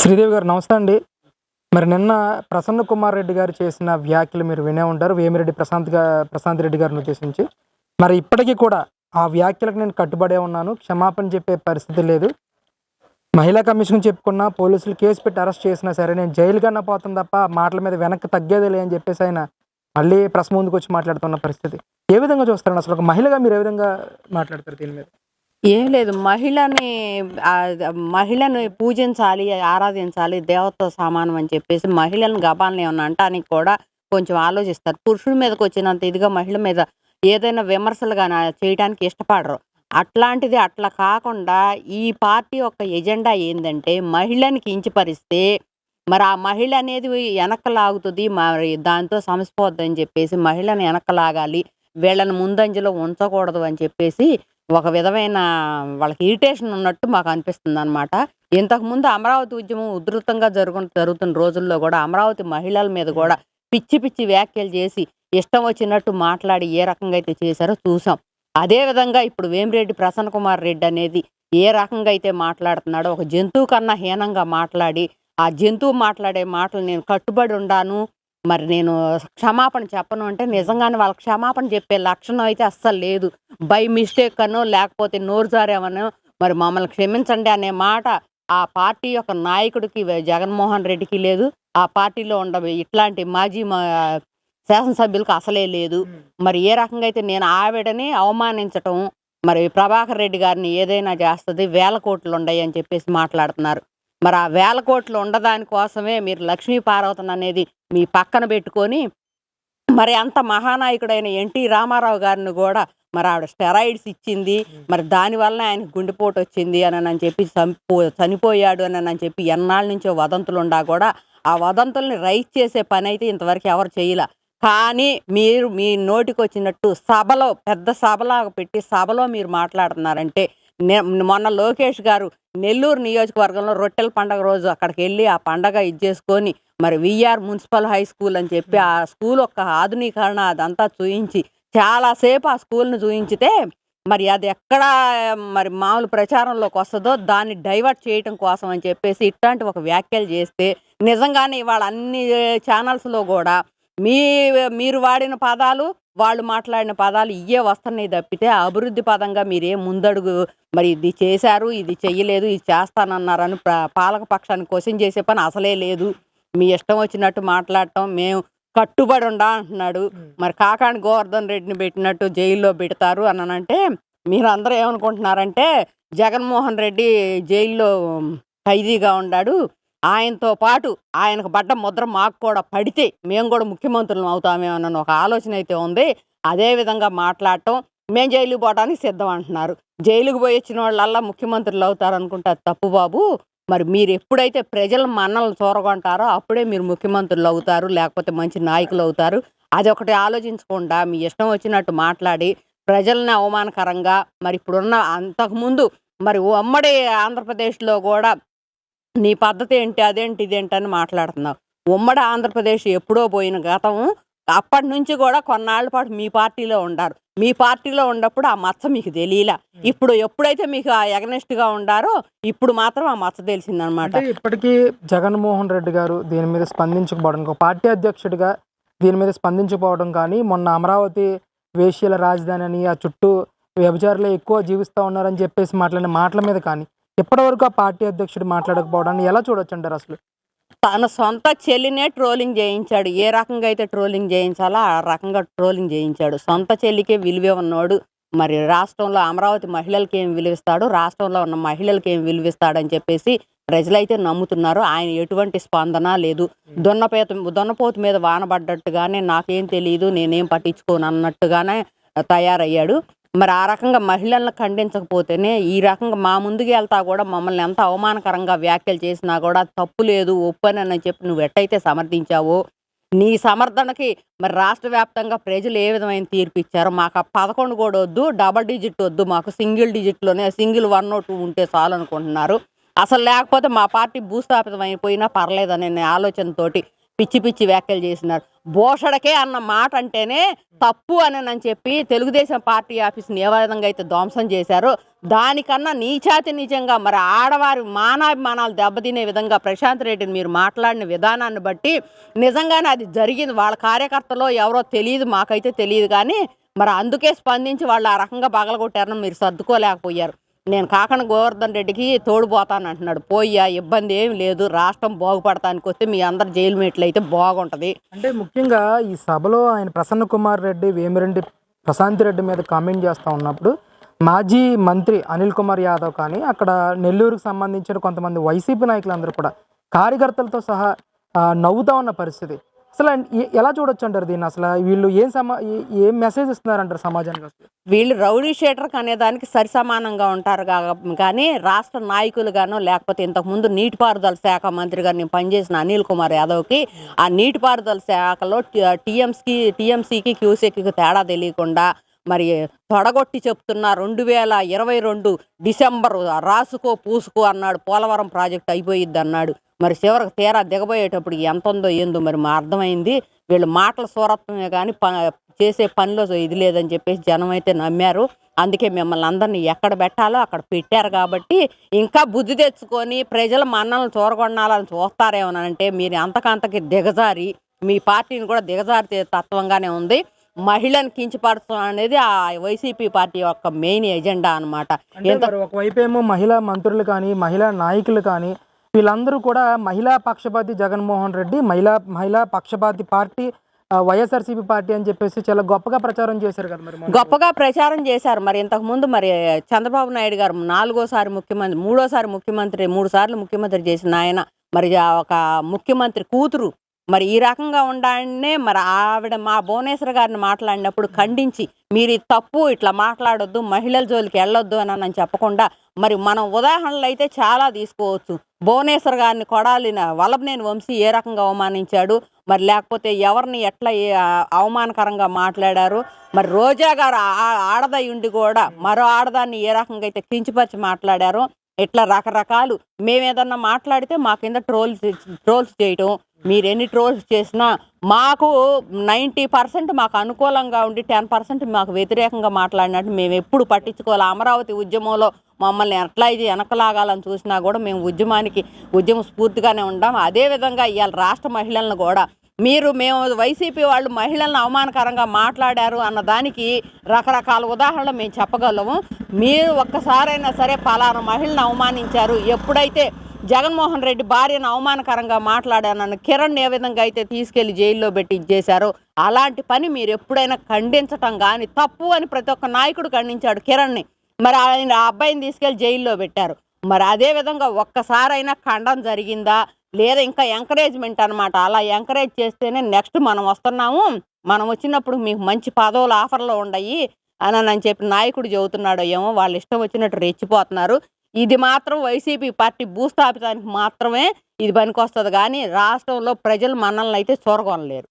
శ్రీదేవి గారు నమస్తే అండి. మరి నిన్న ప్రసన్న కుమార్ రెడ్డి గారు చేసిన వ్యాఖ్యలు మీరు వినే ఉంటారు. వేమిరెడ్డి ప్రశాంత్ ప్రశాంత్ రెడ్డి గారిని ఉద్దేశించి. మరి ఇప్పటికీ కూడా ఆ వ్యాఖ్యలకు నేను కట్టుబడే ఉన్నాను. క్షమాపణ చెప్పే పరిస్థితి లేదు. మహిళా కమిషన్ చెప్పుకున్నా పోలీసులు కేసు పెట్టి అరెస్ట్ చేసినా సరే నేను జైలు కన్నా పోతాను తప్ప మాటల మీద వెనక్కి తగ్గేది లే అని చెప్పేసి ఆయన మళ్ళీ ప్రశ్న ముందుకు వచ్చి మాట్లాడుతున్న పరిస్థితి. ఏ విధంగా చూస్తారండి? అసలు ఒక మహిళగా మీరు ఏ విధంగా మాట్లాడతారు దీని మీద? ఏం లేదు. మహిళని మహిళను మహిళని పూజించాలి ఆరాధించాలి దేవత సమానం అని చెప్పేసి మహిళలను గబాలని ఏమన్నా అంటానికి కూడా కొంచెం ఆలోచిస్తారు. పురుషుల మీదకి వచ్చినంత ఇదిగా మహిళ మీద ఏదైనా విమర్శలు కానీ చేయడానికి ఇష్టపడరు. అట్లాంటిది అట్లా కాకుండా ఈ పార్టీ యొక్క ఎజెండా ఏంటంటే మహిళని కించపరిస్తే మరి ఆ మహిళ అనేది వెనక్కి లాగుతుంది మరి దాంతో సమసిపోద్దని చెప్పేసి మహిళను వెనక్కి లాగాలి వీళ్ళని ముందంజలో ఉంచకూడదు అని చెప్పేసి ఒక విధమైన వాళ్ళకి ఇరిటేషన్ ఉన్నట్టు మాకు అనిపిస్తుంది అనమాట ఇంతకుముందు అమరావతి ఉద్యమం ఉధృతంగా జరుగు జరుగుతున్న రోజుల్లో కూడా అమరావతి మహిళల మీద కూడా పిచ్చి పిచ్చి వ్యాఖ్యలు చేసి ఇష్టం వచ్చినట్టు మాట్లాడి ఏ రకంగా అయితే చేశారో చూసాం. అదే విధంగా ఇప్పుడు వేమిరెడ్డి ప్రసన్న కుమార్ రెడ్డి అనేది ఏ రకంగా అయితే మాట్లాడుతున్నాడో ఒక జంతువు కన్నా హీనంగా మాట్లాడి ఆ జంతువు మాట్లాడే మాటలు నేను కట్టుబడి ఉండాను మరి నేను క్షమాపణ చెప్పను అంటే నిజంగానే వాళ్ళకి క్షమాపణ చెప్పే లక్షణం అయితే అస్సలు లేదు. బై మిస్టేక్ అనో లేకపోతే నోరు జారేమనో మరి మమ్మల్ని క్షమించండి అనే మాట ఆ పార్టీ యొక్క నాయకుడికి జగన్మోహన్ రెడ్డికి లేదు. ఆ పార్టీలో ఉండ ఇట్లాంటి మాజీ మా శాసనసభ్యులకు అసలే లేదు. మరి ఏ రకంగా అయితే నేను ఆవిడని అవమానించటం మరి ప్రభాకర్ రెడ్డి గారిని ఏదైనా చేస్తుంది వేల కోట్లు ఉండయి అని చెప్పేసి మాట్లాడుతున్నారు. మరి ఆ వేల కోట్లు ఉండదాని కోసమే మీరు లక్ష్మీ పార్వతన్ అనేది మీ పక్కన పెట్టుకొని మరి అంత మహానాయకుడైన ఎన్టీ రామారావు గారిని కూడా మరి ఆవిడ స్టెరాయిడ్స్ ఇచ్చింది మరి దానివల్ల ఆయనకు గుండెపోటు వచ్చింది అని అని చెప్పి చనిపో చనిపోయాడు అని అని చెప్పి ఎన్నాళ్ళ నుంచో వదంతులు ఉండా కూడా ఆ వదంతుల్ని రైట్ చేసే పని అయితే ఇంతవరకు ఎవరు చేయలే. కానీ మీరు మీ నోటికి వచ్చినట్టు సభలో పెద్ద సభలాగా పెట్టి సభలో మీరు మాట్లాడుతున్నారంటే మొన్న లోకేష్ గారు నెల్లూరు నియోజకవర్గంలో రొట్టెల పండగ రోజు అక్కడికి వెళ్ళి ఆ పండగ ఇది చేసుకొని మరి విఆర్ మున్సిపల్ హై స్కూల్ అని చెప్పి ఆ స్కూల్ యొక్క ఆధునీకరణ అదంతా చూయించి చాలాసేపు ఆ స్కూల్ని చూయించితే మరి అది ఎక్కడ మరి మామూలు ప్రచారంలోకి వస్తుందో దాన్ని డైవర్ట్ చేయటం కోసం అని చెప్పేసి ఇట్లాంటి ఒక వ్యాఖ్యలు చేస్తే నిజంగానే ఇవాళ అన్ని ఛానల్స్లో కూడా మీ మీరు వాడిన పదాలు వాళ్ళు మాట్లాడిన పదాలు ఇవే వస్తున్నాయి తప్పితే అభివృద్ధి పదంగా మీరేం ముందడుగు. మరి ఇది చేశారు ఇది చెయ్యలేదు ఇది చేస్తానన్నారని ప్ర- పాలక పక్షాన్ని క్వశ్చన్ చేసే పని అసలే లేదు. మీ ఇష్టం వచ్చినట్టు మాట్లాడటం మేము కట్టుబడి ఉండా అంటున్నాడు. మరి కాకాని గోవర్ధన్ రెడ్డిని పెట్టినట్టు జైల్లో పెడతారు అని అంటే మీరు అందరూ ఏమనుకుంటున్నారంటే జగన్మోహన్ రెడ్డి జైల్లో ఖైదీగా ఉన్నాడు ఆయనతో పాటు ఆయనకు పడ్డ ముద్ర మాకు కూడా పడితే మేము కూడా ముఖ్యమంత్రులం అవుతామేమన్న ఒక ఆలోచన అయితే ఉంది. అదే విధంగా మాట్లాడటం మేము జైలుకి పోవడానికి సిద్ధం అంటున్నారు. జైలుకు పోయి వచ్చిన వాళ్ళల్లా ముఖ్యమంత్రులు అవుతారు తప్పు బాబు. మరి మీరు ఎప్పుడైతే ప్రజల మనల్ని చూరగొంటారో అప్పుడే మీరు ముఖ్యమంత్రులు అవుతారు లేకపోతే మంచి నాయకులు అవుతారు. అది ఒకటి ఆలోచించకుండా మీ ఇష్టం వచ్చినట్టు మాట్లాడి ప్రజల్ని అవమానకరంగా మరి ఇప్పుడున్న అంతకుముందు మరి ఉమ్మడి ఆంధ్రప్రదేశ్లో కూడా నీ పద్ధతి ఏంటి అదేంటి ఇదేంటి అని మాట్లాడుతున్నావు. ఉమ్మడి ఆంధ్రప్రదేశ్ ఎప్పుడో పోయిన గతం అప్పటి నుంచి కూడా కొన్నాళ్ళ పాటు మీ పార్టీలో ఉండారు. మీ పార్టీలో ఉన్నప్పుడు ఆ మచ్చ మీకు తెలియలా. ఇప్పుడు ఎప్పుడైతే మీకు ఆ ఎగనెస్ట్గా ఉండారో ఇప్పుడు మాత్రం ఆ మచ్చ తెలిసిందనమాట ఇప్పటికీ జగన్మోహన్ రెడ్డి గారు దీని మీద స్పందించకపోవడం పార్టీ అధ్యక్షుడిగా దీని మీద స్పందించకపోవడం కానీ మొన్న అమరావతి వేశ్యల రాజధాని అని ఆ చుట్టూ వ్యభిచారులు ఎక్కువ జీవిస్తూ ఉన్నారని చెప్పేసి మాట్లాడిన మాటల మీద కానీ ఇప్పటివరకు ఆ పార్టీ అధ్యక్షుడు మాట్లాడకపోవడాన్ని ఎలా చూడొచ్చు అంటారు అసలు? తన సొంత చెల్లినే ట్రోలింగ్ చేయించాడు. ఏ రకంగా అయితే ట్రోలింగ్ చేయించాలో ఆ రకంగా ట్రోలింగ్ చేయించాడు. సొంత చెల్లికే విలువే ఉన్నోడు. మరి రాష్ట్రంలో అమరావతి మహిళలకి ఏం విలువిస్తాడు? రాష్ట్రంలో ఉన్న మహిళలకి ఏం విలువిస్తాడని చెప్పేసి ప్రజలైతే నమ్ముతున్నారు. ఆయన ఎటువంటి స్పందన లేదు. దున్నపేత దున్నపోతు మీద వానబడ్డట్టుగానే నాకేం తెలియదు నేనేం పట్టించుకోను అన్నట్టుగానే తయారయ్యాడు. మరి ఆ రకంగా మహిళలను ఖండించకపోతేనే ఈ రకంగా మా ముందుకు వెళ్తా కూడా మమ్మల్ని ఎంత అవమానకరంగా వ్యాఖ్యలు చేసినా కూడా తప్పు లేదు ఒప్పనని చెప్పి నువ్వు ఎట్టయితే సమర్థించావో నీ సమర్థనకి మరి రాష్ట్ర వ్యాప్తంగా ప్రజలు ఏ విధమైన తీర్పు ఇచ్చారో మాకు ఆ పదకొండు కూడా వద్దు డబల్ డిజిట్ వద్దు మాకు సింగిల్ డిజిట్లోనే సింగిల్ వన్ టూ ఉంటే చాలు అనుకుంటున్నారు. అసలు లేకపోతే మా పార్టీ భూస్థాపితం అయిపోయినా పర్లేదనే ఆలోచనతోటి పిచ్చి పిచ్చి వ్యాఖ్యలు చేసినారు. భూషడకే అన్న మాట అంటేనే తప్పు అని అని చెప్పి తెలుగుదేశం పార్టీ ఆఫీస్ని ఏ విధంగా అయితే ధ్వంసం చేశారో దానికన్నా నీచాతి నిజంగా మరి ఆడవారి మానాభిమానాలు దెబ్బతినే విధంగా ప్రశాంత్ రెడ్డిని మీరు మాట్లాడిన విధానాన్ని బట్టి నిజంగానే అది జరిగింది. వాళ్ళ కార్యకర్తలో ఎవరో తెలియదు మాకైతే తెలియదు కానీ మరి అందుకే స్పందించి వాళ్ళు ఆ రకంగా పగలగొట్టారని మీరు సర్దుకోలేకపోయారు. నేను కాకన గోవర్ధన్ రెడ్డికి తోడుపోతాను అంటున్నాడు. పోయ్యా ఇబ్బంది ఏం లేదు రాష్ట్రం బాగుపడటానికి వస్తే మీ అందరు జైలు మేట్లు అయితే బాగుంటుంది. అంటే ముఖ్యంగా ఈ సభలో ఆయన ప్రసన్న కుమార్ రెడ్డి వేమిరెడ్డి ప్రశాంతి రెడ్డి మీద కామెంట్ చేస్తూ ఉన్నప్పుడు మాజీ మంత్రి అనిల్ కుమార్ యాదవ్ కానీ అక్కడ నెల్లూరుకు సంబంధించిన కొంతమంది వైసీపీ నాయకులందరూ కూడా కార్యకర్తలతో సహా నవ్వుతా ఉన్న పరిస్థితి. అసలు ఎలా చూడొచ్చు అంటారు దీన్ని? అసలు వీళ్ళు ఏం సమా ఏం మెసేజ్ ఇస్తున్నారంటారు సమాజానికి అసలు? వీళ్ళు రౌడీ షీటర్కి అనేదానికి సరి సమానంగా ఉంటారు కానీ రాష్ట్ర నాయకులుగాను లేకపోతే ఇంతకుముందు నీటిపారుదల శాఖ మంత్రిగా నేను పనిచేసిన అనిల్ కుమార్ యాదవ్కి ఆ నీటిపారుదల శాఖలో టీఎంసీ టీఎంసీకి క్యూసీకి తేడా తెలియకుండా మరి తొడగొట్టి చెప్తున్న రెండు వేల ఇరవై రెండు డిసెంబరు రాసుకో పూసుకో అన్నాడు. పోలవరం ప్రాజెక్ట్ అయిపోయిద్ది అన్నాడు. మరి చివరికి తీరా దిగబోయేటప్పుడు ఎంత ఉందో ఏందో మరి మా అర్థమైంది. వీళ్ళు మాటల సూరత్వమే కానీ ప చేసే పనిలో ఇది లేదని చెప్పేసి జనం అయితే నమ్మారు. అందుకే మిమ్మల్ని అందరినీ ఎక్కడ పెట్టాలో అక్కడ పెట్టారు కాబట్టి ఇంకా బుద్ధి తెచ్చుకొని ప్రజలు మనల్ని చూరగొండాలని చూస్తారేమోనంటే మీరు అంతకంతకి దిగజారి మీ పార్టీని కూడా దిగజారితే తత్వంగానే ఉంది. మహిళను కించపరచడం అనేది ఆ వైసీపీ పార్టీ యొక్క మెయిన్ ఎజెండా అనమాట ఒకవైపు ఏమో మహిళా మంత్రులు కానీ మహిళా నాయకులు కానీ వీళ్ళందరూ కూడా మహిళా పక్షపాతి జగన్మోహన్ రెడ్డి మహిళా మహిళా పక్షపాతి పార్టీ వైఎస్ఆర్సీపీ పార్టీ అని చెప్పేసి చాలా గొప్పగా ప్రచారం చేశారు కదా మరి. గొప్పగా ప్రచారం చేశారు మరి ఇంతకు ముందు మరి చంద్రబాబు నాయుడు గారు నాలుగోసారి ముఖ్యమంత్రి మూడోసారి ముఖ్యమంత్రి మూడు సార్లు ముఖ్యమంత్రి చేసిన ఆయన మరి ఆ ఒక ముఖ్యమంత్రి కూతురు మరి ఈ రకంగా ఉండాలనే మరి ఆవిడ మా భువనేశ్వర్ గారిని మాట్లాడినప్పుడు ఖండించి మీరు తప్పు ఇట్లా మాట్లాడొద్దు మహిళల జోలికి వెళ్ళొద్దు అని అని చెప్పకుండా మరి మనం ఉదాహరణలు అయితే చాలా తీసుకోవచ్చు. భువనేశ్వర్ గారిని కొడాలిన వల్లభనేని వంశీ ఏ రకంగా అవమానించాడు? మరి లేకపోతే ఎవరిని ఎట్లా అవమానకరంగా మాట్లాడారు? మరి రోజా గారు ఆడదై ఉండి కూడా మరో ఆడదాన్ని ఏ రకంగా అయితే కించిపరిచి మాట్లాడారో? ఇట్లా రకరకాలు మేము ఏదన్నా మాట్లాడితే మా కింద ట్రోల్స్ ట్రోల్స్ చేయటం మీరు ఎన్ని ట్రోల్స్ చేసినా మాకు నైంటీ పర్సెంట్ మాకు అనుకూలంగా ఉండి టెన్ పర్సెంట్ మాకు వ్యతిరేకంగా మాట్లాడినట్టు మేము ఎప్పుడు పట్టించుకోవాలి. అమరావతి ఉద్యమంలో మమ్మల్ని ఎట్లా ఇది వెనకలాగాలని చూసినా కూడా మేము ఉద్యమానికి ఉద్యమ స్ఫూర్తిగానే ఉంటాం అదేవిధంగా ఇవాళ రాష్ట్ర మహిళలను కూడా మీరు మేము వైసీపీ వాళ్ళు మహిళలను అవమానకరంగా మాట్లాడారు అన్న దానికి రకరకాల ఉదాహరణలు మేము చెప్పగలము. మీరు ఒక్కసారైనా సరే పలానా మహిళను అవమానించారు. ఎప్పుడైతే జగన్మోహన్ రెడ్డి భార్యను అవమానకరంగా మాట్లాడానన్న కిరణ్ ఏ విధంగా అయితే తీసుకెళ్ళి జైల్లో పెట్టి చేశారో అలాంటి పని మీరు ఎప్పుడైనా ఖండించటం కానీ తప్పు అని ప్రతి ఒక్క నాయకుడు ఖండించాడు కిరణ్ని. మరి ఆయన ఆ అబ్బాయిని తీసుకెళ్ళి జైల్లో పెట్టారు. మరి అదే విధంగా ఒక్కసారైనా ఖండం జరిగిందా? లేదా ఇంకా ఎంకరేజ్మెంట్ అన్నమాట. అలా ఎంకరేజ్ చేస్తేనే నెక్స్ట్ మనం వస్తున్నాము. మనం వచ్చినప్పుడు మీకు మంచి పదవులు ఆఫర్లు ఉండయి అని అని చెప్పి నాయకుడు చెబుతున్నాడో ఏమో వాళ్ళు ఇష్టం వచ్చినట్టు రెచ్చిపోతున్నారు. ఇది మాత్రం వైసీపీ పార్టీ భూస్థాపితానికి మాత్రమే ఇది పనికొస్తుంది. కానీ రాష్ట్రంలో ప్రజలు మనల్ని అయితే చూరగొనలేరు